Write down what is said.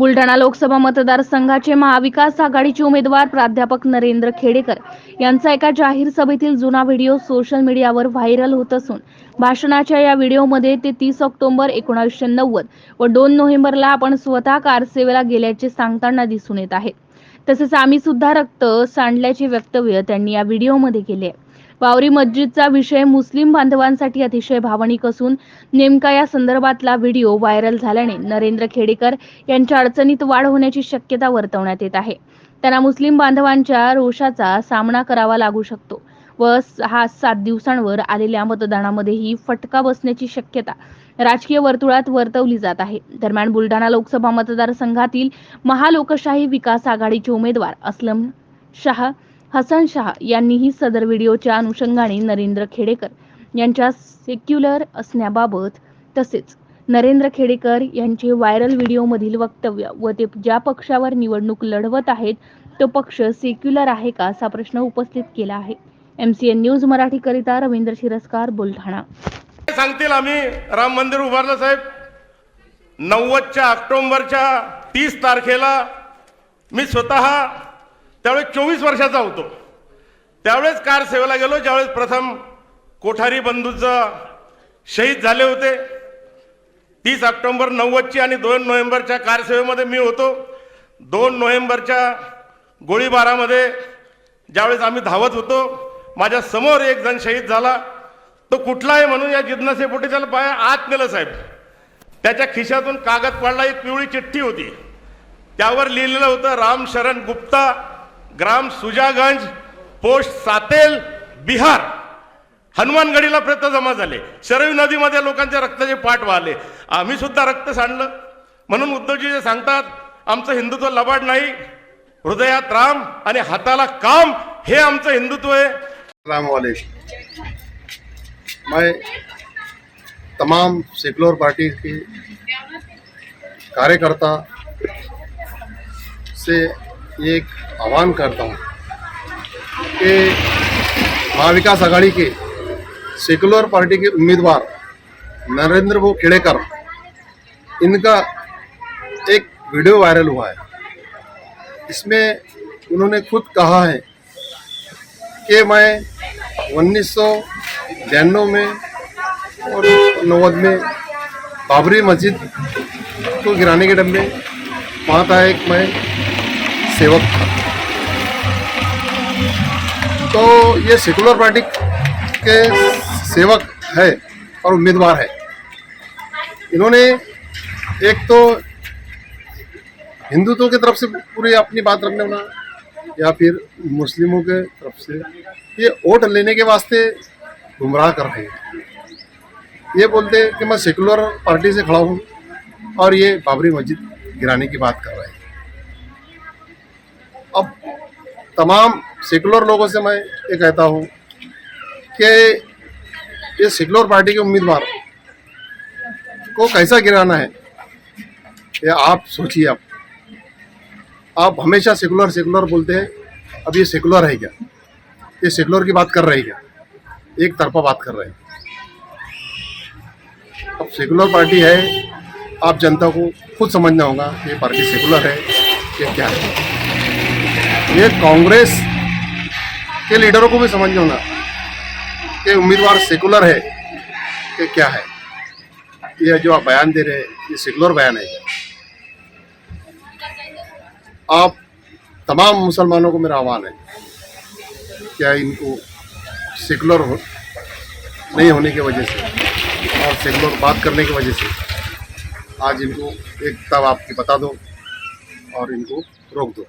बुलढाणा लोकसभा मतदारसंघाचे महाविकास आघाडीचे उमेदवार प्राध्यापक नरेंद्र खेडेकर यांचा एका जाहीर सभेतील जुना व्हिडिओ सोशल मीडियावर व्हायरल होत असून भाषणाच्या या व्हिडिओमध्ये ते तीस ऑक्टोबर एकोणीसशे नव्वद व दोन नोव्हेंबरला आपण स्वतः कारसेवेला गेल्याचे सांगताना दिसून येत आहे. तसेच आम्ही सुद्धा रक्त सांडल्याचे वक्तव्य त्यांनी या व्हिडिओमध्ये केले आहे. वावरी मस्जिदचा विषय मुस्लिम बांधवांसाठी अतिशय भावनिक असून नेमका या संदर्भातला व्हिडिओ व्हायरल झाल्याने नरेंद्र खेडेकर यांच्या अडचणीत वाढ होण्याची शक्यता वर्तवण्यात येत आहे. त्यांना मुस्लिम बांधवांच्या रोषाचा सामना करावा लागू शकतो व हा सात दिवसांवर आलेल्या मतदानामध्येही फटका बसण्याची शक्यता राजकीय वर्तुळात वर्तवली जात आहे. दरम्यान बुलढाणा लोकसभा मतदारसंघातील महालोकशाही विकास आघाडीचे उमेदवार असलम शाह हसन शाह यांनीही सदर व्हिडिओच्या अनुषंगाने नरेंद्र खेडेकर यांच्या सेक्युलर असण्याबाबत तसेच नरेंद्र खेडेकर यांचे व्हायरल व्हिडिओमधील वक्तव्य व ते ज्या पक्षावर निवडणूक लढवत आहेत तो पक्ष सेक्युलर आहे का असा प्रश्न उपस्थित केला आहे. एमसीएन न्यूज मराठीकरिता रवींद्र शिरस्कार बुलढाणा. सांगतील आम्ही राम मंदिर उभारलं साहेब. नव्वदच्या ऑक्टोबरच्या तीस तारखेला मी स्वतः त्यावेळेस चोवीस वर्षाचा होतो. त्यावेळेस कार सेवेला गेलो ज्यावेळेस प्रथम कोठारी बंधूचं शहीद झाले होते. तीस ऑक्टोंबर नव्वदची आणि दोन नोव्हेंबरच्या कारसेवेमध्ये मी होतो. दोन नोव्हेंबरच्या गोळीबारामध्ये ज्यावेळेस आम्ही धावत होतो माझ्यासमोर एक जण शहीद झाला. तो कुठला आहे म्हणून या जिज्ञासेपोटी त्याला पाया आत नेलं साहेब. त्याच्या खिशातून कागद पडला एक पिवळी चिठ्ठी होती. त्यावर लिहिलेलं होतं राम शरण गुप्ता ग्राम सुजागंज पोस्ट सातेल बिहार. हनुमानगडीला प्रत जमा झाले. शरयू नदीमध्ये लोकांच्या रक्ताचे पाठ वाहले. आम्ही सुद्धा रक्त सांडलं. म्हणून उद्धवजी जे सांगतात आमचं हिंदुत्व लबाड नाही हृदयात राम आणि हाताला काम हे आमचं हिंदुत्व आहे. राम वाले मैं तमाम सेकुलर पार्टी के कार्यकर्ता से एक आह्वान करता हूँ कि महाविकास आघाड़ी के सेकुलर पार्टी के उम्मीदवार नरेंद्र वो खेड़ेकर इनका एक वीडियो वायरल हुआ है। इसमें उन्होंने खुद कहा है कि मैं उन्नीस में और नवद में बाबरी मस्जिद को गिराने के डब्बे वहाँ का एक मैं सेवक। था तो ये सेकुलर पार्टी के सेवक है और उम्मीदवार है। इन्होंने एक तो हिंदुत्व की तरफ़ से पूरी अपनी बात रखने वाला, या फिर मुस्लिमों के तरफ़ से ये वोट लेने के वास्ते गुमराह कर रहे हैं। ये बोलते हैं कि मैं सेकुलर पार्टी से खड़ा हूँ और ये बाबरी मस्जिद गिराने की बात कर रहे हैं। अब तमाम सेकुलर लोगों से मैं ये कहता हूँ कि ये सेकुलर पार्टी के उम्मीदवार को कैसा गिराना है, ये आप सोचिए आप। आप हमेशा सेकुलर सेकुलर बोलते हैं, अब ये सेकुलर है क्या? ये सेकुलर की बात कर रहे हैं क्या? एक तरफा बात कर रहे हैं। अब सेकुलर पार्टी है, आप जनता को खुद समझना होगा कि ये पार्टी सेकुलर है कि क्या है। ये कांग्रेस के लीडरों को भी समझना होगा कि उम्मीदवार सेकुलर है कि क्या है। ये जो आप बयान दे रहे हैं, ये सेकुलर बयान है। आप तमाम मुसलमानों को मेरा आह्वान है क्या इनको सेकुलर हो, नहीं होने की वजह से और सेकुलर बात करने की वजह से आज इनको एक किताब आपकी बता दो और इनको रोक दो।